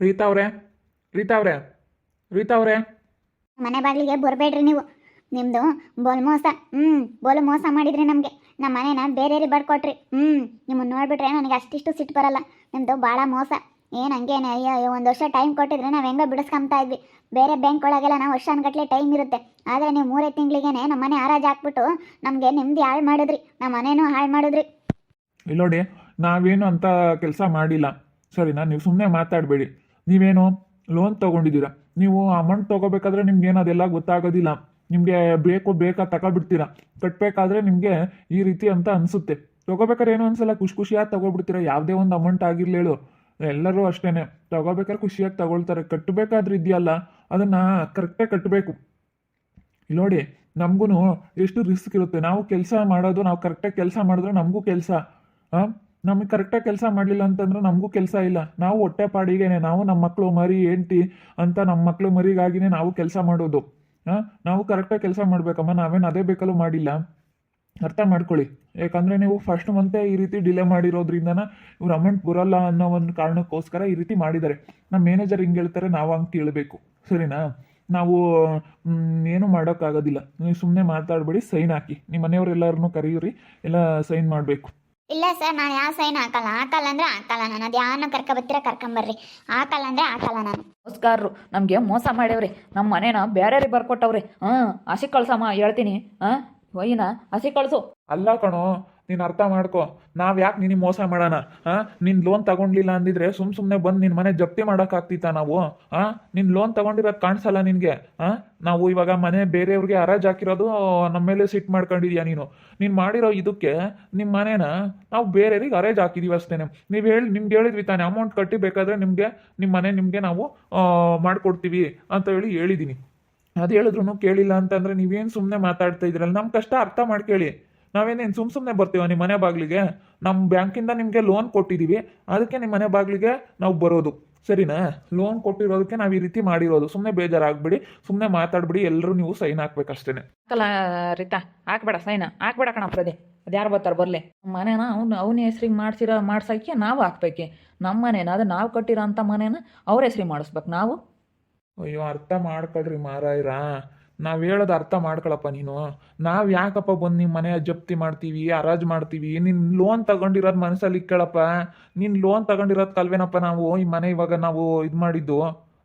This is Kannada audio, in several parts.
ರೀತಾ ಅವ್ರೆ ರೀತಾ ಅವ್ರೆ ರೀತಾ ಅವ್ರೆ. ಮನೆ ಬಾಗಿಲಿಗೆ ಬರಬೇಡ್ರಿ ನೀವು. ನಿಮ್ಮದು ಬೋಲ್ ಮೋಸ ಹ್ಞೂ ಬೋಲು ಮೋಸ ಮಾಡಿದ್ರಿ ನಮಗೆ. ನಮ್ಮ ಮನೇನ ಬೇರೆಯವ್ರಿಗೆ ಬಡ್ಕೊಟ್ರಿ ಹ್ಞೂ ನಿಮ್ಮನ್ನು ನೋಡ್ಬಿಟ್ರೆ ನನಗೆ ಅಷ್ಟಿಷ್ಟು ಸಿಟ್ಟು ಬರಲ್ಲ. ನಿಮ್ಮದು ಭಾಳ ಮೋಸ. ಏನು ಹಂಗೇನೆ ಅಯ್ಯೋ ಒಂದು ವರ್ಷ ಟೈಮ್ ಕೊಟ್ಟಿದ್ರೆ ನಾವು ಹೆಂಗೋ ಬಿಡಿಸ್ಕೊಂತಾ ಇದ್ವಿ. ಬೇರೆ ಬ್ಯಾಂಕ್ ಒಳಗೆಲ್ಲ ನಾವು ವರ್ಷ ಅನ್ಗಟ್ಲೆ ಟೈಮ್ ಇರುತ್ತೆ. ಆದರೆ ನೀವು ಮೂರೇ ತಿಂಗಳಿಗೆನೆ ನಮ್ಮ ಮನೆ ಹರಾಜು ಹಾಕ್ಬಿಟ್ಟು ನಮಗೆ ನೆಮ್ಮದಿ ಹಾಳು ಮಾಡಿದ್ರಿ. ನಮ್ಮ ಮನೇನೂ ಹಾಳು ಮಾಡಿದ್ರಿ. ಇಲ್ಲಿ ನೋಡಿ ನಾವೇನು ಅಂತ ಕೆಲಸ ಮಾಡಿಲ್ಲ. ಸರಿನಾ? ನೀವು ಸುಮ್ಮನೆ ಮಾತಾಡಬೇಡಿ. ನೀವೇನು ಲೋನ್ ತೊಗೊಂಡಿದ್ದೀರಾ? ನೀವು ಅಮೌಂಟ್ ತಗೋಬೇಕಾದ್ರೆ ನಿಮ್ಗೆ ಏನು ಅದೆಲ್ಲ ಗೊತ್ತಾಗೋದಿಲ್ಲ. ನಿಮಗೆ ಬೇಕು ಬೇಕಾ ತಗೊಬಿಡ್ತೀರಾ? ಕಟ್ಟಬೇಕಾದ್ರೆ ನಿಮಗೆ ಈ ರೀತಿ ಅಂತ ಅನಿಸುತ್ತೆ. ತಗೋಬೇಕಾದ್ರೆ ಏನೋ ಒಂದ್ಸಲ ಖುಷಿ ಖುಷಿಯಾಗಿ ತಗೊಬಿಡ್ತೀರಾ? ಯಾವುದೇ ಒಂದು ಅಮೌಂಟ್ ಆಗಿರಲಿ ಹೇಳು. ಎಲ್ಲರೂ ಅಷ್ಟೇನೆ. ತಗೋಬೇಕಾದ್ರೆ ಖುಷಿಯಾಗಿ ತಗೊಳ್ತಾರೆ. ಕಟ್ಟಬೇಕಾದ್ರೆ ಇದೆಯಲ್ಲ, ಅದನ್ನು ಕರೆಕ್ಟಾಗಿ ಕಟ್ಟಬೇಕು ನೋಡಿ ನಮಗೂ ಎಷ್ಟು ರಿಸ್ಕ್ ಇರುತ್ತೆ. ನಾವು ಕೆಲಸ ಮಾಡೋದು, ನಾವು ಕರೆಕ್ಟಾಗಿ ಕೆಲಸ ಮಾಡಿದ್ರೆ ನಮಗೂ ಕೆಲಸ. ಹಾಂ ನಮಗೆ ಕರೆಕ್ಟಾಗಿ ಕೆಲಸ ಮಾಡಲಿಲ್ಲ ಅಂತಂದ್ರೆ ನಮಗೂ ಕೆಲಸ ಇಲ್ಲ. ನಾವು ಹೊಟ್ಟೆ ಪಾಡಿಗೆನೆ, ನಾವು ನಮ್ಮ ಮಕ್ಕಳು ಮರಿ ಹೆಂಡ್ತಿ ಅಂತ ನಮ್ಮ ಮಕ್ಕಳು ಮರಿಗಾಗಿನೇ ನಾವು ಕೆಲಸ ಮಾಡೋದು. ಹಾಂ ನಾವು ಕರೆಕ್ಟಾಗಿ ಕೆಲಸ ಮಾಡಬೇಕಮ್ಮ, ನಾವೇನು ಅದೇ ಬೇಕಲ್ಲೂ ಮಾಡಿಲ್ಲ. ಅರ್ಥ ಮಾಡ್ಕೊಳ್ಳಿ. ಯಾಕಂದರೆ ನೀವು ಫಸ್ಟ್ ಮಂತೆ ಈ ರೀತಿ ಡಿಲೇ ಮಾಡಿರೋದ್ರಿಂದನ ಇವ್ರು ಅಮೌಂಟ್ ಬರೋಲ್ಲ ಅನ್ನೋ ಒಂದು ಕಾರಣಕ್ಕೋಸ್ಕರ ಈ ರೀತಿ ಮಾಡಿದ್ದಾರೆ. ನಮ್ಮ ಮ್ಯಾನೇಜರ್ ಹಿಂಗೆ ಹೇಳ್ತಾರೆ, ನಾವು ಹಂಗೆ ಕೇಳಬೇಕು ಸರಿನಾ? ನಾವು ಏನು ಮಾಡೋಕ್ಕಾಗೋದಿಲ್ಲ. ನೀವು ಸುಮ್ಮನೆ ಮಾತಾಡಬೇಡಿ, ಸೈನ್ ಹಾಕಿ. ನಿಮ್ಮ ಮನೆಯವರೆಲ್ಲರನ್ನೂ ಕರೆಯಿರಿ ಎಲ್ಲ ಸೈನ್ ಮಾಡಬೇಕು. ಇಲ್ಲ ಸರ್ ನಾನು ಯಾವ ಸೈನ್ ಹಾಕಲ್ಲ. ಹಾಕಲ್ಲ ಅಂದ್ರೆ ಹಾಕಲ್ಲ ನಾನು. ಅದು ಯಾರನ್ನ ಕರ್ಕೊಬತ್ತೀರ ಕರ್ಕೊಂಬರ್ರಿ ಹಾಕಲ್ಲ ಅಂದ್ರೆ ಹಾಕಲ್ಲ ನಾನು. ಮೋಸ್ಗಾರರು ನಮಗೆ ಮೋಸ ಮಾಡ್ಯವ್ರಿ. ನಮ್ಮ ಮನೇನ ಬೇರೆಯವ್ರಿಗೆ ಬರ್ಕೊಟ್ಟವ್ರಿ. ಹಾಂ ಹಸಿ ಕಳ್ಸಮ್ಮ ಹೇಳ್ತೀನಿ. ಹಾಂ ಒಯ್ಯಿನ ಹಸಿ ಕಳ್ಸು. ಅಲ್ಲ ಕಣೋ ನೀನು ಅರ್ಥ ಮಾಡ್ಕೊ. ನಾವು ಯಾಕೆ ನಿನಗೆ ಮೋಸ ಮಾಡೋಣ? ಹಾಂ ನಿನ್ನ ಲೋನ್ ತಗೊಂಡಿಲ್ಲ ಅಂದಿದ್ರೆ ಸುಮ್ ಸುಮ್ಮನೆ ಬಂದು ನಿನ್ನ ಮನೆ ಜಪ್ತಿ ಮಾಡೋಕ್ಕಾಗ್ತಿತ್ತ ನಾವು? ಹಾಂ ನಿನ್ನ ಲೋನ್ ತಗೊಂಡಿರೋದು ಕಾಣಿಸಲ್ಲ ನಿನಗೆ? ಹಾಂ ನಾವು ಇವಾಗ ಮನೆ ಬೇರೆಯವ್ರಿಗೆ ಹರಾಜು ಹಾಕಿರೋದು ನಮ್ಮ ಮೇಲೆ ಸಿಟ್ ಮಾಡ್ಕೊಂಡಿದ್ಯಾ ನೀನು? ನೀನು ಮಾಡಿರೋ ಇದಕ್ಕೆ ನಿಮ್ಮ ಮನೇನ ನಾವು ಬೇರೆಯವ್ರಿಗೆ ಅರೇಜ್ ಹಾಕಿದೀವಿ ಅಷ್ಟೇ ನೀವು ಹೇಳಿ, ನಿಮ್ಗೆ ಹೇಳಿದ್ವಿ ತಾನೆ ಅಮೌಂಟ್ ಕಟ್ಟಿ ಬೇಕಾದ್ರೆ ನಿಮಗೆ ನಿಮ್ಮ ಮನೆ ನಿಮಗೆ ನಾವು ಮಾಡ್ಕೊಡ್ತೀವಿ ಅಂತ ಹೇಳಿ ಹೇಳಿದ್ದೀನಿ ಅದು ಹೇಳಿದ್ರು ಕೇಳಿಲ್ಲ ಅಂತಂದ್ರೆ ನೀವೇನು ಸುಮ್ಮನೆ ಮಾತಾಡ್ತಾ ಇದ್ರಲ್ಲ ನಮ್ಮ ಕಷ್ಟ ಅರ್ಥ ಮಾಡ್ಕೇಳಿ. ನಾವೇನೇನು ಸುಮ್ ಸುಮ್ಮನೆ ಬರ್ತೀವ ನಿಮ್ಮ ಮನೆ ಬಾಗಿಲಿಗೆ? ನಮ್ಮ ಬ್ಯಾಂಕಿಂದ ನಿಮಗೆ ಲೋನ್ ಕೊಟ್ಟಿದ್ದೀವಿ ಅದಕ್ಕೆ ನಿಮ್ಮ ಮನೆ ಬಾಗಿಲಿಗೆ ನಾವು ಬರೋದು. ಸರಿನಾ? ಲೋನ್ ಕೊಟ್ಟಿರೋದಕ್ಕೆ ನಾವು ಈ ರೀತಿ ಮಾಡಿರೋದು. ಸುಮ್ಮನೆ ಬೇಜಾರಾಗ್ಬಿಡಿ ಸುಮ್ಮನೆ ಮಾತಾಡ್ಬಿಡಿ ಎಲ್ಲರೂ ನೀವು ಸೈನ್ ಹಾಕ್ಬೇಕಷ್ಟೇ ಅಲ್ಲ ರೀತಾ ಹಾಕ್ಬೇಡ ಸೈನ್ ಹಾಕ್ಬೇಡ ಕಣ ಪ್ರದೆ ಅದು ಯಾರು ಬರ್ತಾರೆ ಬರಲಿ. ಮನೇನ ಅವ್ನು ಅವನ ಹೆಸ್ರಿಗೆ ಮಾಡ್ಸಿರೋ ಮಾಡ್ಸೋಕ್ಕೆ ನಾವು ಹಾಕ್ಬೇಕೆ. ನಮ್ಮ ಮನೇನ ಅದು ನಾವು ಕಟ್ಟಿರೋ ಅಂಥ ಮನೇನ ಅವ್ರ ಹೆಸ್ರಿಗೆ ಮಾಡಿಸ್ಬೇಕು ನಾವು. ಅಯ್ಯೋ ಅರ್ಥ ಮಾಡ್ಕೊಳ್ರಿ ಮಾರಾಯ್ರ. ನಾವು ಹೇಳೋದು ಅರ್ಥ ಮಾಡ್ಕೊಳಪ್ಪ ನೀನು. ನಾವು ಯಾಕಪ್ಪ ಬಂದು ನಿಮ್ಮ ಮನೆ ಜಪ್ತಿ ಮಾಡ್ತೀವಿ ಅರಾಜ್ ಮಾಡ್ತೀವಿ ನಿನ್ನ ಲೋನ್ ತಗೊಂಡಿರೋದು ಮನಸ್ಸಲ್ಲಿ ಇಕ್ಕಳಪ್ಪ ನಿನ್ನ ಲೋನ್ ತಗೊಂಡಿರೋದು ಕಲ್ವೇನಪ್ಪ ನಾವು? ಈ ಮನೆ ಇವಾಗ ನಾವು ಇದು ಮಾಡಿದ್ದು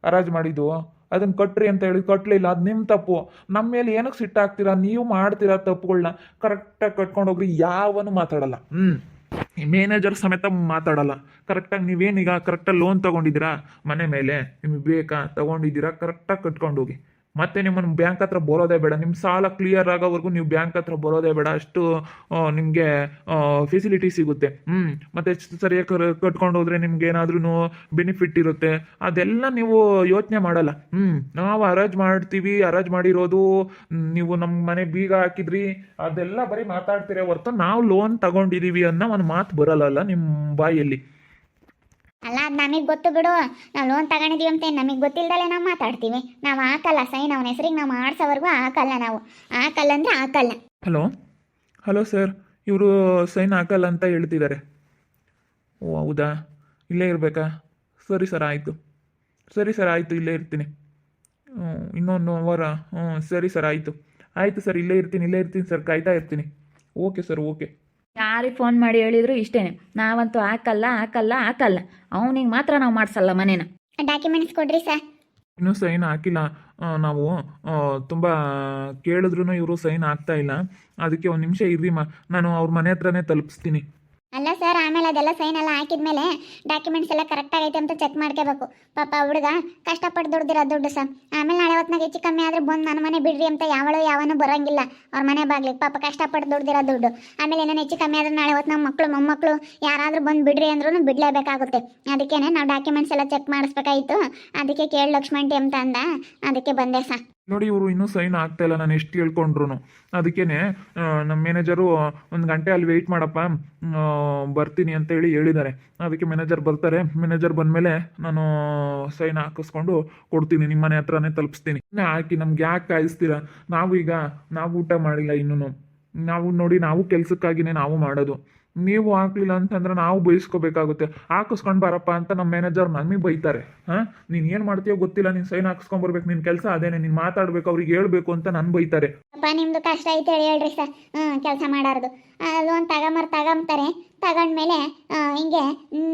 ಅರಾಜ್ ಮಾಡಿದ್ದು. ಅದನ್ನ ಕಟ್ರಿ ಅಂತ ಹೇಳಿ ಕಟ್ಟಲಿಲ್ಲ ಅದು ನಿಮ್ಮ ತಪ್ಪು. ನಮ್ಮ ಮೇಲೆ ಏನಕ್ಕೆ ಸಿಟ್ಟಾಗ್ತೀರಾ ನೀವು ಮಾಡ್ತೀರಾ ತಪ್ಪುಗಳನ್ನ ಕರೆಕ್ಟಾಗಿ ಕಟ್ಕೊಂಡು ಹೋಗ್ರಿ, ಯಾವನು ಮಾತಾಡಲ್ಲ. ಹ್ಞೂ ಮ್ಯಾನೇಜರ್ ಸಮೇತ ಮಾತಾಡಲ್ಲ. ಕರೆಕ್ಟಾಗಿ ನೀವೇನೀಗ ಕರೆಕ್ಟಾಗಿ ಲೋನ್ ತೊಗೊಂಡಿದ್ದೀರಾ? ಮನೆ ಮೇಲೆ. ನಿಮಗೆ ಬೇಕಾ? ತೊಗೊಂಡಿದ್ದೀರಾ? ಕರೆಕ್ಟಾಗಿ ಕಟ್ಕೊಂಡು ಹೋಗಿ. ಮತ್ತೆ ನಿಮ್ಮನ್ನು ಬ್ಯಾಂಕ್ ಹತ್ರ ಬರೋದೇ ಬೇಡ. ನಿಮ್ಮ ಸಾಲ ಕ್ಲಿಯರ್ ಆಗೋವರೆಗೂ ನೀವು ಬ್ಯಾಂಕ್ ಹತ್ರ ಬರೋದೇ ಬೇಡ. ಅಷ್ಟು ನಿಮಗೆ ಫೆಸಿಲಿಟಿ ಸಿಗುತ್ತೆ. ಹ್ಞೂ ಮತ್ತೆ ಸರಿಯಾಗಿ ಕಟ್ಕೊಂಡು ಹೋದ್ರೆ ನಿಮ್ಗೆ ಏನಾದ್ರೂ ಬೆನಿಫಿಟ್ ಇರುತ್ತೆ. ಅದೆಲ್ಲ ನೀವು ಯೋಚನೆ ಮಾಡಲ್ಲ. ಹ್ಞೂ ನಾವು ಅರಾಜ್ ಮಾಡ್ತೀವಿ ಅರಾಜ್ ಮಾಡಿರೋದು, ನೀವು ನಮ್ಮ ಮನೆ ಬೀಗ ಹಾಕಿದ್ರಿ, ಅದೆಲ್ಲ ಬರೀ ಮಾತಾಡ್ತೀರ ಹೊರ್ತು ನಾವು ಲೋನ್ ತಗೊಂಡಿದೀವಿ ಅನ್ನೋ ಒಂದು ಮಾತು ಬರಲ್ಲ ನಿಮ್ಮ ಬಾಯಲ್ಲಿ. ಅಲ್ಲ, ಅದು ನಮಗೆ ಗೊತ್ತು ಬಿಡು. ನಾವು ಲೋನ್ ತಗೊಂಡಿದ್ದೀವಿ ಅಂತ, ನಮಗೆ ಗೊತ್ತಿಲ್ಲದಲ್ಲೇ ನಾವು ಮಾತಾಡ್ತೀವಿ. ನಾವು ಹಾಕಲ್ಲ ಸೈನ್ ಅವನ ಹೆಸರಿಗೆ ನಾವು ಮಾಡಿಸೋವರೆಗೂ ಹಾಕಲ್ಲ ನಾವು. ಹಾಕಲ್ಲ ಅಂದರೆ ಹಾಕಲ್ಲ ಹಲೋ? ಹಲೋ ಸರ್, ಇವರು ಸೈನ್ ಹಾಕಲ್ಲ ಅಂತ ಹೇಳ್ತಿದ್ದಾರೆ ಓ, ಹೌದಾ? ಇಲ್ಲೇ ಇರಬೇಕಾ? ಸರಿ ಸರ್, ಆಯಿತು. ಸರಿ ಸರ್, ಆಯಿತು, ಇಲ್ಲೇ ಇರ್ತೀನಿ. ಹ್ಞೂ ಇನ್ನೊಂದು ಅವರ ಹ್ಞೂ ಸರಿ ಸರ್, ಆಯಿತು. ಆಯಿತು ಸರ್, ಇಲ್ಲೇ ಇರ್ತೀನಿ ಇಲ್ಲೇ ಇರ್ತೀನಿ ಸರ್, ಕಾಯ್ತಾ ಇರ್ತೀನಿ. Okay sir, okay. ಯಾರಿಗೆ ಫೋನ್ ಮಾಡಿ ಹೇಳಿದ್ರು ಇಷ್ಟೇ ನಾವಂತೂ ಹಾಕಲ್ಲ ಹಾಕಲ್ಲ ಹಾಕಲ್ಲ. ಅವನಿಗೆ ಮಾತ್ರ ನಾವು ಮಾಡಿಸಲ್ಲ ಮನೇನ. ಡಾಕ್ಯುಮೆಂಟ್ಸ್ ಕೊಡ್ರಿ ಸರ್ ಇನ್ನೂ ಸೈನ್ ಹಾಕಿಲ್ಲ. ಆ, ನಾವು ತುಂಬ ಕೇಳಿದ್ರು ಇವರು ಸೈನ್ ಆಗ್ತಾ ಇಲ್ಲ. ಅದಕ್ಕೆ ಒಂದು ನಿಮಿಷ ಇರ್ರಿ ಮಾ. ನಾನು ಅವ್ರ ಮನೆ ಹತ್ರನೇ ತಲುಪಿಸ್ತೀನಿ. ಅದೆಲ್ಲ ಸೈನ್ ಎಲ್ಲ ಹಾಕಿದ್ಮೇಲೆ ಡಾಕ್ಯುಮೆಂಟ್ಸ್ ಎಲ್ಲ ಕರೆಕ್ಟ್ ಆಗೈತೆ ಅಂತ ಚೆಕ್ ಮಾಡ್ಕೋಬೇಕು. ಪಾಪ ಹುಡುಗ ಕಷ್ಟಪಟ್ಟು ದುಡ್ದಿರ ದುಡ್ಡು ಸರ್ ಆಮೇಲೆ ನಾಳೆ ಹೊತ್ನಾಗ ಹೆಚ್ಚು ಕಮ್ಮಿ ಆದ್ರೆ ಬಂದು ನನ್ನ ಮನೆ ಬಿಡ್ರಿ ಅಂತ ಯಾವಳು ಯಾವನು ಬರೋಂಗಿಲ್ಲ. ಅವ್ರ ಮನೆ ಬಾಗ್ಲಿಗೆ ಪಾಪ ಕಷ್ಟಪಟ್ಟು ದುಡ್ದಿರೋ ದುಡ್ಡು. ಆಮೇಲೆ ಏನೇನು ಹೆಚ್ಚು ಕಮ್ಮಿ ಆದ್ರೆ ನಾಳೆ ಹೊತ್ನಾಗ ಮಕ್ಕಳು ಮೊಮ್ಮಕ್ಕಳು ಯಾರಾದರೂ ಬಂದು ಬಿಡ್ರಿ ಅಂದ್ರೂ ಬಿಡಲೇಬೇಕಾಗುತ್ತೆ. ಅದಕ್ಕೆ ನಾವು ಡಾಕ್ಯುಮೆಂಟ್ಸ್ ಎಲ್ಲ ಚೆಕ್ ಮಾಡಿಸ್ಬೇಕಾಯಿತು. ಅದಕ್ಕೆ ಕೇಳಿ ಲಕ್ಷ್ಮಣ್ ಟಿ ಅಂತ ಅಂದ. ಅದಕ್ಕೆ ಬಂದೆ ಸರ್ ನೋಡಿ ಇವರು ಇನ್ನೂ ಸೈನ್ ಆಗ್ತಾ ಇಲ್ಲ, ನಾನು ಎಷ್ಟು ಕೇಳ್ಕೊಂಡ್ರು ಅದಕ್ಕೇ ನಮ್ಮ ಮ್ಯಾನೇಜರು ಒಂದು ಗಂಟೆ ಅಲ್ಲಿ ವೆಯ್ಟ್ ಮಾಡಪ್ಪ ಬರ್ತೀನಿ ಅಂತ ಹೇಳಿ ಹೇಳಿದ್ದಾರೆ. ಅದಕ್ಕೆ ಮ್ಯಾನೇಜರ್ ಬರ್ತಾರೆ. ಮ್ಯಾನೇಜರ್ ಬಂದಮೇಲೆ ನಾನು ಸೈನ್ ಹಾಕಿಸ್ಕೊಂಡು ಕೊಡ್ತೀನಿ ನಿಮ್ಮ ಮನೆ ಹತ್ರನೇ ತಲುಪಿಸ್ತೀನಿ. ಹಾಕಿ, ನಮ್ಗೆ ಯಾಕೆ ಕಾಯಿಸ್ತೀರ? ನಾವು ಈಗ, ನಾವು ಊಟ ಮಾಡಿಲ್ಲ ಇನ್ನೂ ನಾವು ನೋಡಿ, ನಾವು ಕೆಲಸಕ್ಕಾಗಿನೇ ನಾವು ಮಾಡೋದು. ನೀವು ಹಾಕ್ಲಿಲ್ಲ ಅಂತಂದ್ರೆ ನಾವು ಬಯಸ್ಕೋಬೇಕಾಗುತ್ತೆ ಹಾಕಿಸ್ಕೊಂಡು ಬರಪ್ಪ ಅಂತ ನಮ್ಮ ಮ್ಯಾನೇಜರ್ ನಮಗೆ ಬೈತಾರೆ. ಹಾಂ? ನೀನು ಏನು ಮಾಡ್ತೀಯೋ ಗೊತ್ತಿಲ್ಲ, ನೀನು ಸೈನ್ ಹಾಕ್ಸ್ಕೊಂಬರ್ಬೇಕು ನಿನ್ನ ಕೆಲಸ ಅದೇನೆ, ನೀನು ಮಾತಾಡ್ಬೇಕು, ಅವ್ರಿಗೆ ಹೇಳ್ಬೇಕು ಅಂತ ನನ್ ಬೈತಾರೆ. ನಿಮ್ದು ಕಷ್ಟ ಐತೆ ಹೇಳಿ ಹೇಳ್ರಿ ಸರ್. ಕೆಲಸ ಮಾಡಾರ್ದು. ಲೋನ್ ತಗೊಂಬರ್ ತಗೊಂತಾರೆ ತಗೊಂಡ್ಮೇಲೆ ಹಿಂಗೆ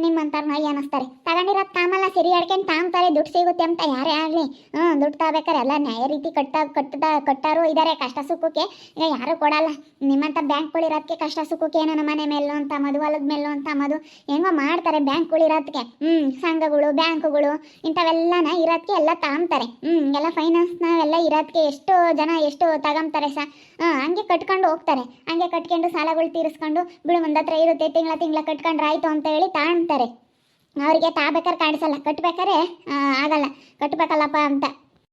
ನಿಮ್ಮಂತಾರ ನಾಯಿ ಅನ್ನಿಸ್ತಾರೆ ತಗೊಂಡಿರೋದು ತಾಮಲ್ಲ ಸಿರಿ ಅಡ್ಕೊಂಡು ತಾಮ್ತಾರೆ, ದುಡ್ಡು ಸಿಗುತ್ತೆ ಅಂತ ಯಾರೇ ಆಗಲಿ. ಹ್ಞೂ ದುಡ್ಡು ತಗೋಬೇಕಾರೆ ಎಲ್ಲ ನ್ಯಾಯ ರೀತಿ ಕಟ್ಟ, ಕಟ್ಟದ, ಕಟ್ಟಾರು ಇದ್ದಾರೆ ಕಷ್ಟ ಸುಖಕ್ಕೆ. ಈಗ ಯಾರು ಕೊಡಲ್ಲ. ನಿಮ್ಮಂಥ ಬ್ಯಾಂಕ್ಗಳಿರೋದಕ್ಕೆ ಕಷ್ಟ ಸುಖಕ್ಕೆ ಏನೋ ಮನೆ ಮೇಲೆ ಅಂತ ಮದು ಹೊಲದ ಮೇಲೆ ಅಂತ ಮದು ಹೆಂಗೋ ಮಾಡ್ತಾರೆ ಬ್ಯಾಂಕ್ಗಳಿರೋದಕ್ಕೆ ಹ್ಞೂ ಸಂಘಗಳು, ಬ್ಯಾಂಕುಗಳು ಇಂಥವೆಲ್ಲನ ಇರೋದಕ್ಕೆ ಎಲ್ಲ ಫೈನಾನ್ಸ್ ಹ್ಞೂ ಎಲ್ಲ ಫೈನಾನ್ಸ್ನವೆಲ್ಲ ಇರೋದಕ್ಕೆ ಎಷ್ಟು ಜನ ಎಷ್ಟು ತಗೊಂತಾರೆ ಸಹ ಹಾಂ ಹಂಗೆ ಕಟ್ಕೊಂಡು ಹೋಗ್ತಾರೆ. ಹಂಗೆ ಕಟ್ಕೊಂಡು ಸಾಲಗಳು ತೀರಿಸ್ಕೊಂಡು ಬಿಡು ಒಂದ್ ಹತ್ರ ಇರುತ್ತೆ ತಿಂಗಳ ತಿಂಗಳ ಕಟ್ಕೊಂಡ್ರೆ ಆಯ್ತು ಅಂತ ಹೇಳಿ ತಾಣ್ತಾರೆ ಅವರಿಗೆ ತಾಬೇಕಾರೆ ಕಾಣಿಸಲ್ಲ ಕಟ್ಬೇಕಾರೆ ಆ, ಆಗಲ್ಲ ಕಟ್ಬೇಕಲ್ಲಪ್ಪ ಅಂತ.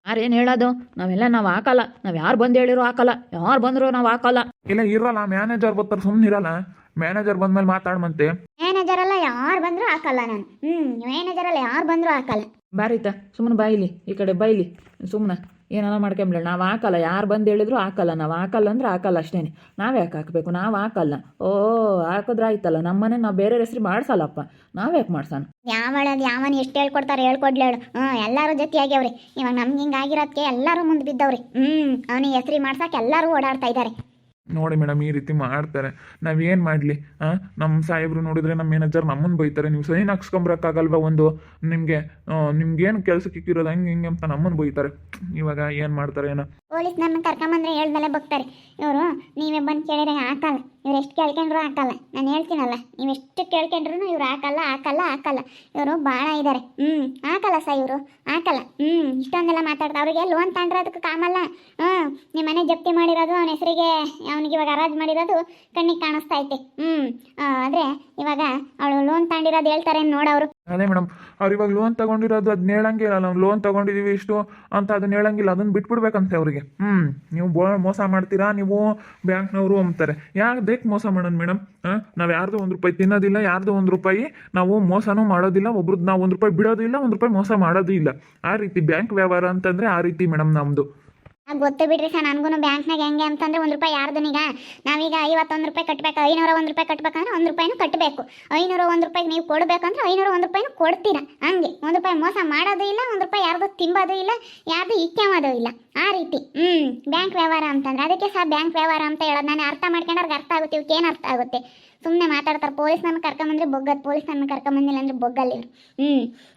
ಯಾರೇನ್ ಹೇಳೋದು? ನಾವೆಲ್ಲ ನಾವು ಹಾಕಲ್ಲ. ನಾವು ಯಾರು ಬಂದ್ ಹೇಳಿರು ಹಾಕಲ್ಲ. ಯಾರು ಬಂದ್ರು ನಾವು ಹಾಕಲ್ಲ. ಇಲ್ಲ ಇರಲ್ಲ ಮ್ಯಾನೇಜರ್ ಬರ್ತಾರೆ ಸುಮ್ಮನೆ ಇರಲ್ಲ. ಮ್ಯಾನೇಜರ್ ಬಂದ್ಮೇಲೆ ಮಾತಾಡ್ಮಂತೆ. ಮ್ಯಾನೇಜರ್ ಅಲ್ಲ ಯಾರು ಬಂದ್ರು ಹಾಕಲ್ಲ ನಾನು. ಹ್ಮ್ ಮ್ಯಾನೇಜರ್ ಅಲ್ಲ ಯಾರು ಬಂದ್ರು ಹಾಕಲ್ಲ. ಬಾರೀತ ಸುಮ್ಮನೆ ಬಾಯಿಲಿ ಈ ಕಡೆ ಬೈಲಿ ಸುಮ್ಮನೆ ಏನಾರ ಮಾಡ್ಕೊಂಬಿಡೋಣ ನಾವು ಹಾಕಲ್ಲ ಯಾರು ಬಂದು ಹೇಳಿದ್ರು ಹಾಕಲ್ಲ ನಾವು ಹಾಕಲ್ಲ ಅಂದ್ರೆ ಹಾಕಲ್ಲ ಅಷ್ಟೇ ನಾವು ಯಾಕೆ ಹಾಕಬೇಕು? ನಾವು ಹಾಕಲ್ಲ ಓ, ಹಾಕಿದ್ರೆ ಆಯ್ತಲ್ಲ. ನಮ್ಮನೆ ನಾವು ಬೇರೆ ಹೆಸರು ಮಾಡ್ಸಲ್ಲಪ್ಪ. ನಾವು ಯಾಕೆ ಮಾಡ್ಸೋಣ? ಯಾವಳದು ಯಾವನ್ ಎಷ್ಟು ಹೇಳ್ಕೊಡ್ತಾರೆ ಹೇಳ್ಕೊಡ್ಲಿ ಹೇಳು. ಹ್ಞೂ ಎಲ್ಲರೂ ಜೊತೆಯಾಗ್ಯವ್ರಿ. ಇವಾಗ ನಮ್ಗೆ ಹಿಂಗೆ ಆಗಿರೋದಕ್ಕೆ ಎಲ್ಲರೂ ಮುಂದೆ ಬಿದ್ದವ್ರಿ. ಹ್ಞೂ ಅವನಿಗೆ ಹೆಸ್ರಿ ಮಾಡ್ಸಕ್ಕೆ ಎಲ್ಲರೂ ಓಡಾಡ್ತಾ ಇದ್ದಾರೆ ನೋಡಿ ಮೇಡಮ್, ಈ ರೀತಿ ಮಾಡ್ತಾರೆ. ನಾವೇನು ಮಾಡಲಿ? ಹಾಂ ನಮ್ಮ ಸಾಹೇಬ್ರು ನೋಡಿದ್ರೆ ನಮ್ಮ ಮ್ಯಾನೇಜರ್ ನಮ್ಮನ್ನು ಬೈತಾರೆ. ನೀವು ಸೈನ್ ಹಾಕ್ಸ್ಕೊಂಬರಕ್ಕಾಗಲ್ವಾ ಒಂದು? ನಿಮಗೆ ನಿಮ್ಗೇನು ಕೆಲಸಕ್ಕೆ ಇಕ್ಕಿರೋದು ಹಂಗೆ ಹಿಂಗೆ ಅಂತ ನಮ್ಮನ್ನು ಬೈತಾರೆ. ಇವಾಗ ಏನು ಮಾಡ್ತಾರೆ ಏನೋ? ಪೊಲೀಸ್ ನನ್ನ ಕರ್ಕೊಂಬಂದ್ರೆ ಹೇಳ್ದಲೆ ಬಗ್ತಾರೆ. ಇವರು, ನೀವೇ ಬಂದು ಕೇಳಿದ್ರೆ ಹಾಕಲ್ಲ. ಇವ್ರು ಎಷ್ಟು ಕೇಳ್ಕೊಂಡ್ರು ಹಾಕಲ್ಲ. ನಾನು ಹೇಳ್ತೀನಲ್ಲ ನೀವು ಎಷ್ಟು ಕೇಳ್ಕೊಂಡ್ರು ಇವ್ರು ಹಾಕಲ್ಲ ಹಾಕಲ್ಲ ಹಾಕಲ್ಲ. ಇವರು ಭಾಳ ಇದ್ದಾರೆ ಹ್ಞೂ ಹಾಕಲ್ಲ ಸ ಇವರು, ಹಾಕಲ್ಲ. ಹ್ಞೂ ಇಷ್ಟೊಂದೆಲ್ಲ ಮಾತಾಡ್ತಾರೆ ಅವರಿಗೆ ಲೋನ್ ಅದಕ್ಕೆ ಕಾಮಲ್ಲ ಹ್ಞೂ ನಿಮ್ಮ ಮನೆ ಜಪ್ತಿ ಮಾಡಿರೋದು, ಅವನ ಹೆಸರಿಗೆ ಅವನಿಗೆ ಇವಾಗ ಅರಾಜ್ ಮಾಡಿರೋದು ಕಣ್ಣಿಗೆ ಕಾಣಿಸ್ತಾ ಐತೆ. ಹ್ಞೂ ಆದರೆ ಇವಾಗ ಅವಳು ಲೋನ್ ತಗೊಂಡಿರೋದು ಹೇಳ್ತಾರೆ ನೋಡವರು ಅದೇ ಮೇಡಮ್, ಅವ್ರು ಇವಾಗ ಲೋನ್ ತಗೊಂಡಿರೋದು ಅದನ್ನ ಹೇಳಂಗಿಲ್ಲ ನಾವು ಲೋನ್ ತಗೊಂಡಿದ್ದೀವಿ ಇಷ್ಟು ಅಂತ ಅದನ್ನ ಹೇಳಂಗಿಲ್ಲ. ಅದನ್ನ ಬಿಟ್ಬಿಡ್ಬೇಕಂತೆ ಅವ್ರಿಗೆ. ಹ್ಞೂ ನೀವು ಮೋಸ ಮಾಡ್ತೀರಾ, ನೀವು ಬ್ಯಾಂಕ್ನವರು ಅಂತಾರೆ ಯಾಕೆ ಮೋಸ ಮಾಡೋಣ ಮೇಡಮ್. ನಾವು ಯಾರ್ದು ಒಂದು ರೂಪಾಯಿ ತಿನ್ನೋದಿಲ್ಲ, ಯಾರ್ದು ಒಂದು ರೂಪಾಯಿ ನಾವು ಮೋಸನೂ ಮಾಡೋದಿಲ್ಲ ಒಬ್ರದ್ದು ನಾವು ಒಂದು ರೂಪಾಯಿ ಬಿಡೋದಿಲ್ಲ, ಒಂದು ರೂಪಾಯಿ ಮೋಸ ಮಾಡೋದು ಇಲ್ಲ ಆ ರೀತಿ ಬ್ಯಾಂಕ್ ವ್ಯವಹಾರ ಅಂತಂದರೆ ಆ ರೀತಿ ಮೇಡಮ್ ನಮ್ಮದು ಆ, ಗೊತ್ತು ಬಿಡ್ರಿ ಸರ್ ನನಗೂ ಬ್ಯಾಂಕ್ನಾಗ ಹೆಂಗೆ ಅಂತಂದ್ರೆ ಒಂದು ರೂಪಾಯಿ ಯಾರ್ದನೀಗ ನಾವೀಗ ಐವತ್ತೊಂದು ರೂಪಾಯಿ ಕಟ್ಟಬೇಕು ಐನೂರ ಒಂದು ರೂಪಾಯಿ ಕಟ್ಟಬೇಕಂದ್ರೆ ಒಂದು ರೂಪಾಯಿನೂ ಕಟ್ಟಬೇಕು ಐನೂರ ಒಂದು ರೂಪಾಯಿಗೆ ನೀವು ಕೊಡಬೇಕಂದ್ರೆ ಐನೂರ ಒಂದು ರೂಪಾಯಿನೂ ಕೊಡ್ತೀರ ಹಂಗೆ. ಒಂದು ರೂಪಾಯಿ ಮೋಸ ಮಾಡೋದು ಇಲ್ಲ ಒಂದು ರೂಪಾಯಿ ಯಾರ್ದು ತಿಂಬೋದು ಇಲ್ಲ ಯಾರ್ದು ಇಕ್ಕೋದು ಇಲ್ಲ. ಆ ರೀತಿ ಹ್ಞೂ ಬ್ಯಾಂಕ್ ವ್ಯವಹಾರ ಅಂತಂದ್ರೆ. ಅದಕ್ಕೆ ಸಹ ಬ್ಯಾಂಕ್ ವ್ಯವಹಾರ ಅಂತ ಹೇಳೋದು ನಾನು ಅರ್ಥ ಮಾಡ್ಕೊಂಡವ್ರಿಗೆ ಅರ್ಥ ಆಗುತ್ತೆ ಇವಕ್ಕೆ ಏನು ಅರ್ಥ ಆಗುತ್ತೆ? ಸುಮ್ಮನೆ ಮಾತಾಡ್ತಾರೆ. ಪೊಲೀಸ್ ನನ್ನ ಕರ್ಕೊಂಬಂದ್ರೆ ಬೊಗ್ಗದ್ ಪೊಲೀಸ್ ನನ್ನ ಕರ್ಕೊಂಬಂದಿಲ್ಲ ಅಂದ್ರೆ ಬೊಗ್ಗಲ್ಲ. ಹ್ಞೂ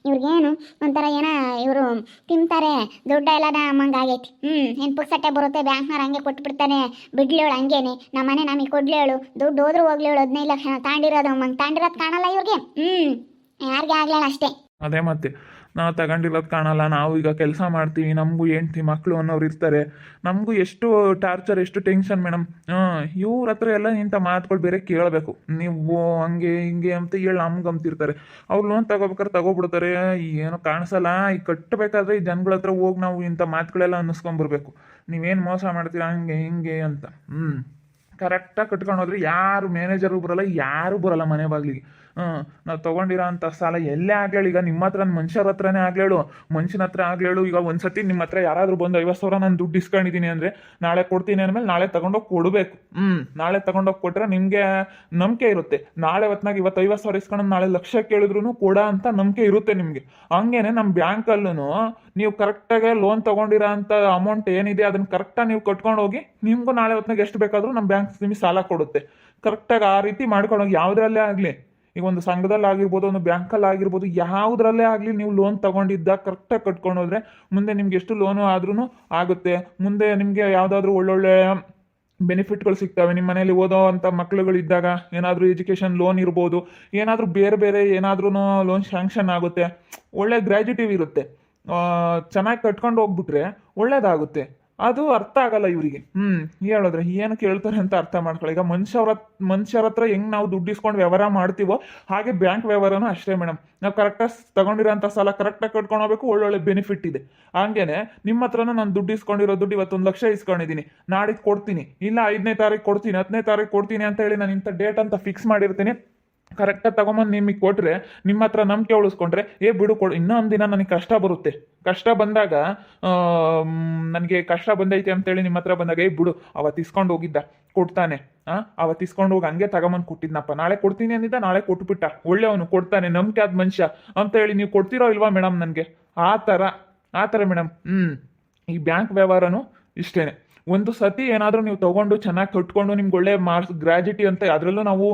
ಇವ್ರಿಗೇನು ಒಂಥರ ಏನ ಇವರು ತಿಂತಾರೆ. ದುಡ್ಡ ಎಲ್ಲ ನಮ್ಮಂಗಾಗೈತಿ ಹ್ಮ್, ಏನು ಪುಕ್ಸಟ್ಟೆ ಬರುತ್ತೆ, ಬ್ಯಾಂಕ್ನವ್ರು ಹಂಗೆ ಕೊಟ್ಬಿಡ್ತಾನೆ ಬಿಡ್ಲೇಳು ಹಂಗೇನೆ. ನಮ್ಮ ಮನೆ ನಮಗೆ ಕೊಡ್ಲೇಳು ದುಡ್ಡು ಹೋದ್ರು ಹೋಗ್ಲೇಳು ಹದಿನೈದು ಲಕ್ಷ ತಾಂಡಿರೋದು ಅಮ್ಮಂಗೆ. ತಾಂಡಿರೋದು ಕಾಣಲ್ಲ ಇವ್ರಿಗೆ. ಹ್ಮ್, ಯಾರಿಗೆ ಆಗ್ಲಿಲ್ಲ ಅಷ್ಟೇ. ಅದೇ ಮತ್ತೆ. ನಾವು ತಗೊಂಡಿರೋದು ಕಾಣಲ್ಲ, ನಾವು ಈಗ ಕೆಲಸ ಮಾಡ್ತೀವಿ, ನಮಗೂ ಹೆಂಡ್ತಿ ಮಕ್ಕಳು ಅನ್ನೋರು ಇರ್ತಾರೆ. ನಮಗೂ ಎಷ್ಟು ಟಾರ್ಚರ್ ಎಷ್ಟು ಟೆನ್ಷನ್ ಮೇಡಮ್ ಇವ್ರ ಹತ್ರ ಎಲ್ಲ ಇಂಥ ಮಾತುಗಳು ಬೇರೆ ಕೇಳಬೇಕು. ನೀವು ಹಂಗೆ ಹಿಂಗೆ ಅಂತ ಹೇಳಿ ನಮ್ಗೆ ಅಂತಿರ್ತಾರೆ ಅವ್ರು ಲೋನ್ ತಗೋಬೇಕಾದ್ರೆ ತಗೋಬಿಡ್ತಾರೆ. ಏನೋ ಕಾಣಿಸಲ್ಲ. ಈಗ ಕಟ್ಟಬೇಕಾದ್ರೆ ಈ ಜನಗಳ ಹತ್ರ ಹೋಗಿ ನಾವು ಇಂಥ ಮಾತುಗಳೆಲ್ಲ ಅನ್ನಿಸ್ಕೊಂಬರ್ಬೇಕು ನೀವೇನು ಮೋಸ ಮಾಡ್ತೀರಾ, ಹಂಗೆ ಹಿಂಗೆ ಅಂತ. ಹ್ಞೂ ಕರೆಕ್ಟಾಗಿ ಕಟ್ಕೊಂಡು ಹೋದ್ರೆ ಯಾರು ಮ್ಯಾನೇಜರು ಬರಲ್ಲ, ಯಾರು ಬರಲ್ಲ ಮನೆ ಬಾಗಿಲಿಗೆ. ಹ್ಞೂ ನಾವು ತೊಗೊಂಡಿರೋ ಅಂಥ ಸಾಲ ಎಲ್ಲೇ ಆಗ್ಲೇಳು ಈಗ ನಿಮ್ಮ ಹತ್ರ, ಮನುಷ್ಯರ ಹತ್ರನೇ ಆಗ್ಲೇಳು. ಮನುಷ್ಯನ ಹತ್ರ ಆಗ್ಲೇಳು, ಈಗ ಒಂದ್ಸತಿ ನಿಮ್ಮ ಹತ್ರ ಯಾರಾದರೂ ಬಂದು ಐವತ್ತು ಸಾವಿರ ನಾನು ದುಡ್ಡು ಇಸ್ಕೊಂಡಿದ್ದೀನಿ ಅಂದರೆ ನಾಳೆ ಕೊಡ್ತೀನಿ ಅಂದಮೇಲೆ ನಾಳೆ ತಗೊಂಡೋಗಿ ಕೊಡಬೇಕು. ಹ್ಞೂ ನಾಳೆ ತಗೊಂಡೋಗಿ ಕೊಟ್ಟರೆ ನಿಮಗೆ ನಂಬಿಕೆ ಇರುತ್ತೆ. ನಾಳೆ ಹೊತ್ನಾಗ ಇವತ್ತು ಐವತ್ತು ಸಾವಿರ ಇಸ್ಕೊಂಡು ನಾಳೆ ಲಕ್ಷ ಕೇಳಿದ್ರು ಕೊಡ ಅಂತ ನಂಬಿಕೆ ಇರುತ್ತೆ ನಿಮಗೆ. ಹಂಗೇನೆ ನಮ್ಮ ಬ್ಯಾಂಕಲ್ಲೂ ನೀವು ಕರೆಕ್ಟಾಗಿ ಲೋನ್ ತೊಗೊಂಡಿರೋ ಅಂಥ ಅಮೌಂಟ್ ಏನಿದೆ ಅದನ್ನು ಕರೆಕ್ಟಾಗಿ ನೀವು ಕಟ್ಕೊಂಡು ಹೋಗಿ ನಿಮಗೂ ನಾಳೆ ಹೊತ್ನಾಗ ಎಷ್ಟು ಬೇಕಾದರೂ ನಮ್ಮ ಬ್ಯಾಂಕ್ ನಿಮಗೆ ಸಾಲ ಕೊಡುತ್ತೆ. ಕರೆಕ್ಟಾಗಿ ಆ ರೀತಿ ಮಾಡ್ಕೊಂಡೋಗಿ ಯಾವುದ್ರಲ್ಲೇ ಆಗಲಿ. ಈಗ ಒಂದು ಸಂಘದಲ್ಲಿ ಆಗಿರ್ಬೋದು ಒಂದು ಬ್ಯಾಂಕಲ್ಲಿ ಆಗಿರ್ಬೋದು ಯಾವುದ್ರಲ್ಲೇ ಆಗಲಿ ನೀವು ಲೋನ್ ತಗೊಂಡಿದ್ದ ಕರೆಕ್ಟಾಗಿ ಕಟ್ಕೊಂಡು ಹೋದ್ರೆ ಮುಂದೆ ನಿಮ್ಗೆ ಎಷ್ಟು ಲೋನು ಆದ್ರೂ ಆಗುತ್ತೆ. ಮುಂದೆ ನಿಮಗೆ ಯಾವುದಾದ್ರೂ ಒಳ್ಳೊಳ್ಳೆ ಬೆನಿಫಿಟ್ಗಳು ಸಿಗ್ತವೆ. ನಿಮ್ಮ ಮನೇಲಿ ಓದೋ ಅಂಥ ಮಕ್ಳುಗಳಿದ್ದಾಗ ಏನಾದರೂ ಎಜುಕೇಷನ್ ಲೋನ್ ಇರ್ಬೋದು, ಏನಾದರೂ ಬೇರೆ ಬೇರೆ ಏನಾದ್ರೂ ಲೋನ್ ಶ್ಯಾಂಕ್ಷನ್ ಆಗುತ್ತೆ. ಒಳ್ಳೆ ಗ್ರ್ಯಾಜುಟಿವ್ ಇರುತ್ತೆ. ಚೆನ್ನಾಗಿ ಕಟ್ಕೊಂಡು ಹೋಗ್ಬಿಟ್ರೆ ಒಳ್ಳೇದಾಗುತ್ತೆ. ಅದು ಅರ್ಥ ಆಗಲ್ಲ ಇವರಿಗೆ. ಹ್ಮ್. ಹೇಳಿದ್ರೆ ಏನು ಕೇಳ್ತಾರೆ ಅಂತ ಅರ್ಥ ಮಾಡ್ಕೊಳ್ಳಿ. ಈಗ ಮನುಷ್ಯರ ಮನುಷ್ಯರ ಹತ್ರ ಹೆಂಗ್ ನಾವು ದುಡ್ಡು ಇಸ್ಕೊಂಡು ವ್ಯವಹಾರ ಮಾಡ್ತೀವೋ ಹಾಗೆ ಬ್ಯಾಂಕ್ ವ್ಯವಹಾರನೂ ಅಷ್ಟೇ ಮೇಡಮ್. ನಾವು ಕರೆಕ್ಟಾಗಿ ತಗೊಂಡಿರೋಂಥ ಸಾಲ ಕರೆಕ್ಟಾಗಿ ಕಟ್ಕೊಂಡು ಹೋಗ್ಬೇಕು ಒಳ್ಳೊಳ್ಳೆ ಬೆನಿಫಿಟ್ ಇದೆ. ಹಂಗೇನೆ ನಿಮ್ಮ ಹತ್ರನೂ ನಾನು ದುಡ್ಡು ಇಸ್ಕೊಂಡಿರೋ ದುಡ್ಡು ಇವತ್ತೊಂದು ಲಕ್ಷ ಇಸ್ಕೊಂಡಿದ್ದೀನಿ ನಾಡಿದ್ದು ಕೊಡ್ತೀನಿ. ಇಲ್ಲ ಐದನೇ ತಾರೀಕು ಕೊಡ್ತೀನಿ ಹತ್ತನೇ ತಾರೀಕು ಕೊಡ್ತೀನಿ ಅಂತ ಹೇಳಿ ನಾನು ಇಂಥ ಡೇಟ್ ಅಂತ ಫಿಕ್ಸ್ ಮಾಡಿರ್ತೀನಿ. ಕರೆಕ್ಟಾಗಿ ತಗೊಂಬಂದು ನಿಮಗೆ ಕೊಟ್ರೆ ನಿಮ್ಮ ಹತ್ರ ನಂಬಿಕೆ ಉಳಿಸ್ಕೊಂಡ್ರೆ, ಏ ಬಿಡು ಕೊಡು ಇನ್ನೊಂದು ದಿನ ನನಗೆ ಕಷ್ಟ ಬರುತ್ತೆ. ಕಷ್ಟ ಬಂದಾಗ ನನಗೆ ಕಷ್ಟ ಬಂದೈತೆ ಅಂತೇಳಿ ನಿಮ್ಮ ಹತ್ರ ಬಂದಾಗ, ಏ ಬಿಡು ಅವತ್ತು ಇಸ್ಕೊಂಡು ಹೋಗಿದ್ದ, ಕೊಡ್ತಾನೆ. ಆ ಅವತ್ತು ಇಸ್ಕೊಂಡು ಹೋಗಿ ಹಂಗೆ ತಗೊಂಬಂದು ಕೊಟ್ಟಿದ್ನಪ್ಪ. ನಾಳೆ ಕೊಡ್ತೀನಿ ಅಂದಿದ್ದ, ನಾಳೆ ಕೊಟ್ಬಿಟ್ಟ. ಒಳ್ಳೆಯವನು, ಕೊಡ್ತಾನೆ, ನಂಬಿಕೆ ಆದ ಮನುಷ್ಯ ಅಂತ ಹೇಳಿ ನೀವು ಕೊಡ್ತೀರೋ ಇಲ್ವಾ ಮೇಡಮ್ ನನಗೆ? ಆ ಥರ ಆ ಥರ ಮೇಡಮ್ ಹ್ಞೂ ಈ ಬ್ಯಾಂಕ್ ವ್ಯವಹಾರನೂ ಇಷ್ಟೇನೆ. ಒಂದು ಸತಿ ಏನಾದರೂ ನೀವು ತಗೊಂಡು ಚೆನ್ನಾಗಿ ಕಟ್ಕೊಂಡು ನಿಮ್ಗೆ ಒಳ್ಳೆ ಮಾರ್ಕ್ಸ್ ಗ್ರಾಜ್ಯುಟಿ ಅಂತ ಅದರಲ್ಲೂ ನಾವು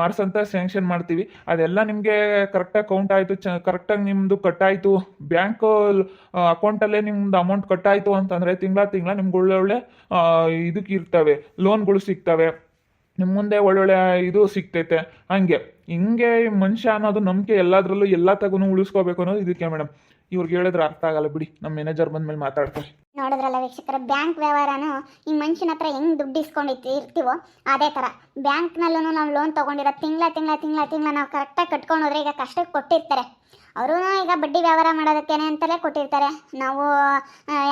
ಮಾರ್ಕ್ಸ್ ಅಂತ ಸ್ಯಾಂಕ್ಷನ್ ಮಾಡ್ತೀವಿ. ಅದೆಲ್ಲ ನಿಮಗೆ ಕರೆಕ್ಟಾಗಿ ಕೌಂಟ್ ಆಯಿತು, ಚ ಕರೆಕ್ಟಾಗಿ ನಿಮ್ಮದು ಕಟ್ಟಾಯಿತು. ಬ್ಯಾಂಕ್ ಅಕೌಂಟಲ್ಲೇ ನಿಮ್ದು ಅಮೌಂಟ್ ಕಟ್ಟಾಯಿತು ಅಂತಂದರೆ ತಿಂಗಳ ತಿಂಗಳ ನಿಮ್ಗೆ ಒಳ್ಳೊಳ್ಳೆ ಇದಕ್ಕೆ ಇರ್ತವೆ ಲೋನ್ಗಳು ಸಿಗ್ತವೆ. ನಿಮ್ಮ ಮುಂದೆ ಒಳ್ಳೊಳ್ಳೆ ಇದು ಸಿಗ್ತೈತೆ. ಹಂಗೆ, ಹಿಂಗೆ ಮನುಷ್ಯ ಅನ್ನೋದು ನಂಬಿಕೆ ಎಲ್ಲದರಲ್ಲೂ ಎಲ್ಲ ತಗೂ ಉಳಿಸ್ಕೋಬೇಕು ಅನ್ನೋದು ಇದಕ್ಕೆ ಮೇಡಮ್. ಇವ್ರಿಗೆ ಹೇಳಿದ್ರೆ ಅರ್ಥ ಆಗಲ್ಲ ಬಿಡಿ. ನಮ್ಮ ಮ್ಯಾನೇಜರ್ ಬಂದ ಮೇಲೆ ಮಾತಾಡ್ತಾರೆ. ನೋಡಿದ್ರಲ್ಲ ವೀಕ್ಷಕರ, ಬ್ಯಾಂಕ್ ವ್ಯವಹಾರನು ಈ ಮನುಷ್ಯನ ಹತ್ರ ಹೆಂಗ್ ದುಡ್ಡು ಇಸ್ಕೊಂಡು ಇರ್ತೀವೋ ಅದೇ ಥರ ಬ್ಯಾಂಕ್ನಲ್ಲೂ ನಾವು ಲೋನ್ ತೊಗೊಂಡಿರೋ ತಿಂಗಳ ತಿಂಗಳ ತಿಂಗಳ ತಿಂಗಳ ನಾವು ಕರೆಕ್ಟಾಗಿ ಕಟ್ಕೊಂಡು ಹೋದ್ರೆ ಈಗ ಕಷ್ಟಕ್ಕೆ ಕೊಟ್ಟಿರ್ತಾರೆ. ಅವರು ಈಗ ಬಡ್ಡಿ ವ್ಯವಹಾರ ಮಾಡೋದಕ್ಕೇನೆ ಅಂತಲೇ ಕೊಟ್ಟಿರ್ತಾರೆ. ನಾವು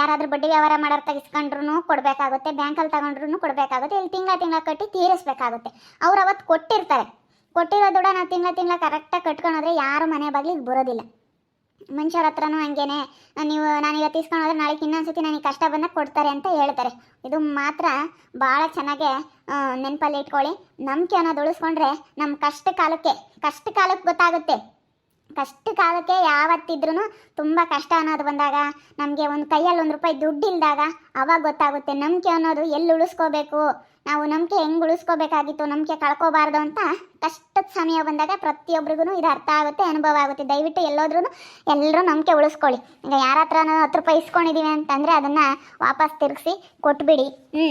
ಯಾರಾದರೂ ಬಡ್ಡಿ ವ್ಯವಹಾರ ಮಾಡೋರು ತೆಗಿಸ್ಕೊಂಡ್ರು ಕೊಡಬೇಕಾಗುತ್ತೆ ಬ್ಯಾಂಕಲ್ಲಿ ತಗೊಂಡ್ರು ಕೊಡಬೇಕಾಗುತ್ತೆ, ಇಲ್ಲಿ ತಿಂಗಳ ತಿಂಗಳ ಕಟ್ಟಿ ತೀರಿಸ್ಬೇಕಾಗುತ್ತೆ. ಅವ್ರು ಅವತ್ತು ಕೊಟ್ಟಿರ್ತಾರೆ. ಕೊಟ್ಟಿರೋ ದುಡ ನಾವು ತಿಂಗಳ ತಿಂಗಳ ಕರೆಕ್ಟಾಗಿ ಕಟ್ಕೊಂಡ್ರೆ ಯಾರು ಮನೆ ಬಾಗಿಲಿಗೆ ಬರೋದಿಲ್ಲ. ಮನುಷ್ಯರ ಹತ್ರನೂ ಹಂಗೇನೆ. ನೀವು, ನಾನು ಇವತ್ತು ಹೋದ್ರೆ ನಾಳೆ ಇನ್ನೊಂದ್ಸತಿ ನನಗೆ ಕಷ್ಟ ಬಂದಾಗ ಕೊಡ್ತಾರೆ ಅಂತ ಹೇಳ್ತಾರೆ. ಇದು ಮಾತ್ರ ಭಾಳ ಚೆನ್ನಾಗೆ ನೆನಪಲ್ಲಿ ಇಟ್ಕೊಳ್ಳಿ. ನಂಬಿಕೆ ಅನ್ನೋದು ಉಳಿಸ್ಕೊಂಡ್ರೆ ನಮ್ಮ ಕಷ್ಟ ಕಾಲಕ್ಕೆ ಕಷ್ಟ ಕಾಲಕ್ಕೆ ಗೊತ್ತಾಗುತ್ತೆ. ಕಷ್ಟ ಕಾಲಕ್ಕೆ ಯಾವತ್ತಿದ್ರೂ ತುಂಬ ಕಷ್ಟ ಅನ್ನೋದು ಬಂದಾಗ, ನಮಗೆ ಒಂದು ಕೈಯಲ್ಲಿ ಒಂದು ರೂಪಾಯಿ ದುಡ್ಡು ಇಲ್ದಾಗ ಅವಾಗ ಗೊತ್ತಾಗುತ್ತೆ. ನಂಬಿಕೆ ಅನ್ನೋದು ಎಲ್ಲಿ ಉಳಿಸ್ಕೋಬೇಕು? ನಾವು ನಂಬಿಕೆ ಹೆಂಗೆ ಉಳಿಸ್ಕೋಬೇಕಾಗಿತ್ತು, ನಂಬಿಕೆ ಕಳ್ಕೋಬಾರ್ದು ಅಂತ ಕಷ್ಟದ ಸಮಯ ಬಂದಾಗ ಪ್ರತಿಯೊಬ್ಬರಿಗೂ ಇದು ಅರ್ಥ ಆಗುತ್ತೆ, ಅನುಭವ ಆಗುತ್ತೆ. ದಯವಿಟ್ಟು ಎಲ್ಲೋದ್ರೂ ಎಲ್ಲರೂ ನಂಬಿಕೆ ಉಳಿಸ್ಕೊಳ್ಳಿ. ಈಗ ಯಾರ ಹತ್ರ ಹತ್ತು ರೂಪಾಯಿ ಇಸ್ಕೊಂಡಿದ್ದೀವಿ ಅಂತಂದರೆ ಅದನ್ನು ವಾಪಸ್ ತಿರುಗಿಸಿ ಕೊಟ್ಬಿಡಿ. ಹ್ಞೂ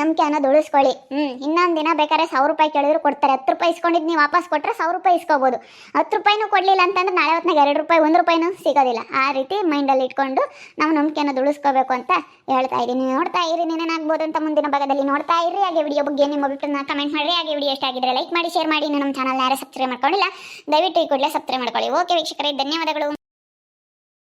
ನಂಬಿಕೆ ಅನ್ನೋದು ಉಳಿಸ್ಕೊಳ್ಳಿ. ಹ್ಞೂ ಇನ್ನೊಂದು ದಿನ ಬೇಕಾದ್ರೆ ಸಾವಿರ ರೂಪಾಯಿ ಕೇಳಿದ್ರು ಕೊಡ್ತಾರೆ. ಹತ್ತು ರೂಪಾಯಿ ಇಸ್ಕೊಂಡಿದ್ದು ನೀವು ವಾಪಸ್ ಕೊಟ್ಟರೆ ಸಾವಿರ ರೂಪಾಯಿ ಇಸ್ಕೋಬೋದು. ಹತ್ತು ರೂಪಾಯಿನೂ ಕೊಡಲಿಲ್ಲ ಅಂತಂದ್ರೆ ನಾಳೆ ಹೊತ್ತಿನಾಗ ಎರಡು ರೂಪಾಯಿ ಒಂದು ರೂಪಾಯಿನೂ ಸಿಗೋದಿಲ್ಲ. ಆ ರೀತಿ ಮೈಂಡಲ್ಲಿ ಇಟ್ಕೊಂಡು ನಾವು ನಂಬಿಕೆಯನ್ನು ದುಳಿಸ್ಕೋಬೇಕು ಅಂತ ಹೇಳ್ತಾ ಇದ್ದೀನಿ. ನೋಡ್ತಾ ಇರಿ ನೀನೇನಾಗ್ಬೋದು ಅಂತ ಮುಂದಿನ ಭಾಗದಲ್ಲಿ ನೋಡ್ತಾ ಇರಿ. ಹಾಗೆ ವಿಡಿಯೋ ಬಗ್ಗೆ ನಿಮ್ಮ ಅಭಿಪ್ರಾಯನ ಕಮೆಂಟ್ ಮಾಡಿರಿ. ಹಾಗೆ ವಿಡಿಯೋ ಇಷ್ಟ ಆಗಿದ್ರೆ ಲೈಕ್ ಮಾಡಿ ಶೇರ್ ಮಾಡಿ. ನಮ್ಮ ಚಾನಲ್ ಯಾರು ಸಬ್ಸ್ಕ್ರೈಬ್ ಮಾಡ್ಕೊಂಡಿಲ್ಲ ದಯವಿಟ್ಟು ಈ ಕೂಡಲೇ ಸಬ್ಸ್ಕ್ರೈಬ್ ಮಾಡ್ಕೊಳ್ಳಿ. ಓಕೆ ವೀಕ್ಷಕರೇ ಧನ್ಯವಾದಗಳು.